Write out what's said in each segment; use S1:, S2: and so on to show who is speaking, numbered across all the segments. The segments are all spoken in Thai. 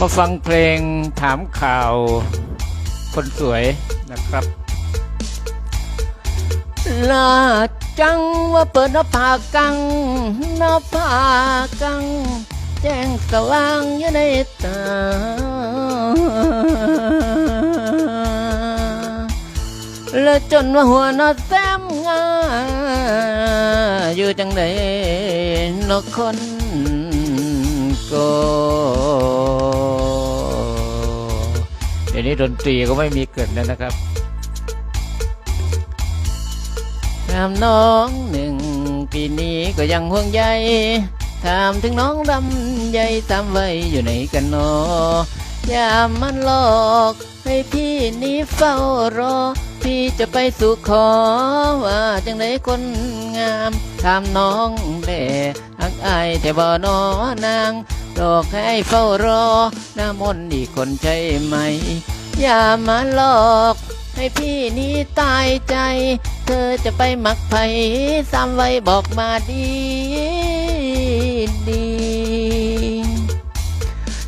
S1: มาฟังเพลงถามข่าวคนสวยนะครับ ลาจังว่าเปิดหน้าผากกังหน้าผากกัง แจ้งสว่างอยู่ในตา และจนว่าหัวน้าแต้มงาอยู่จังใดนกคนโก ดี๋ยวนี้ดนตรีก็ไม่มีเกิดแล้วนะครับถามน้องหนึ่งปีนี้ก็ยังห่วงใยถามถึงน้องลำใยตามไว้อยู่ไหนกันเนออย่ามันหลอกให้พี่นี้เฝ้ารอ พี่จะไปสู่ขอว่าจังไดคนงาม ถามน้องแด่หักอายแต่บ่นอนาง หลอกให้เฝ้ารอหน้ามนอีกคนใช่ไหม อย่ามาหลอกให้พี่นี้ตายใจ เธอจะไปมักไผ่ซ้ำไว้บอกมาดีดี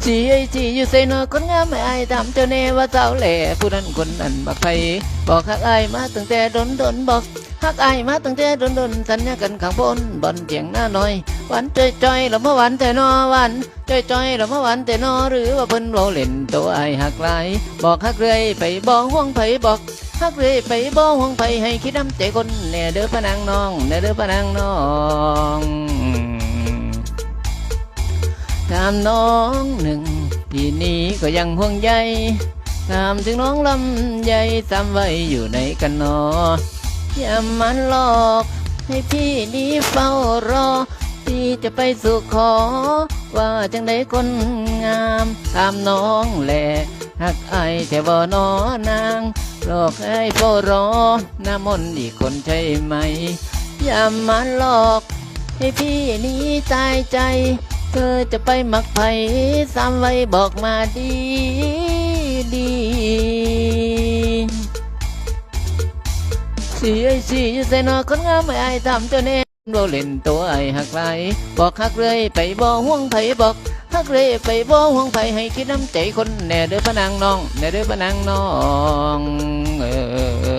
S1: สีไอจีอยู่ใส่นอคนงามไม่อายทำเจ้าเนว่าเจ้าแหล่ผู้นั้นคนนั้นบักไผ่บอกฮักอมาตั้งแต่ดนดนบอก ฮักอายมาตั้งแต่ดนดนสัญญากันข้างบนบอนเจียงหน้าหน่อยหวันจอยจอยๆแล้วเมื่อวันแต่นอหวันจอยจอยๆแล้วเมื่อวันแต่นอหรือว่าเพิ่นโรเล่นตัวอายหักหลายบอกฮักเลยไปบอกห่วงไผบอกฮักเลยไปบ่ห่วงไปให้คิดน้ำใจคนแน่เด้อพนางน้องแน่เด้อพนางน้องถามน้องหนึ่งปีนี้ก็ยังห่วงใยถามถึงน้องลำใยจำไว้อยู่ไหนกันนอ อย่ามันหลอก ให้พี่นี้เฝ้ารอ พี่จะไปสู่ขอ ว่าจังไดคนงามตามน้องแหละหักไอแต่บ่นอนางหลอกให้เฝ้ารอหน้ามนอีกคนใช่ไหม อย่ามาหลอก ให้พี่นี้ตายใจ เธอจะไปมักไผ่ซ้ำไว้บอกมาดีดี สีไอสีอยู่ใส่นอคนงามไม่อทำเจ้าเน่โรเล่นตัวไอหักไหลบอกหักเลยไปบ่ห่วงไผบอกหักเลยไปบ่ห่วงไผให้คิดน้ำใจคนแน่เด้อพนางน้องแน่เด้อพนางน้องเออ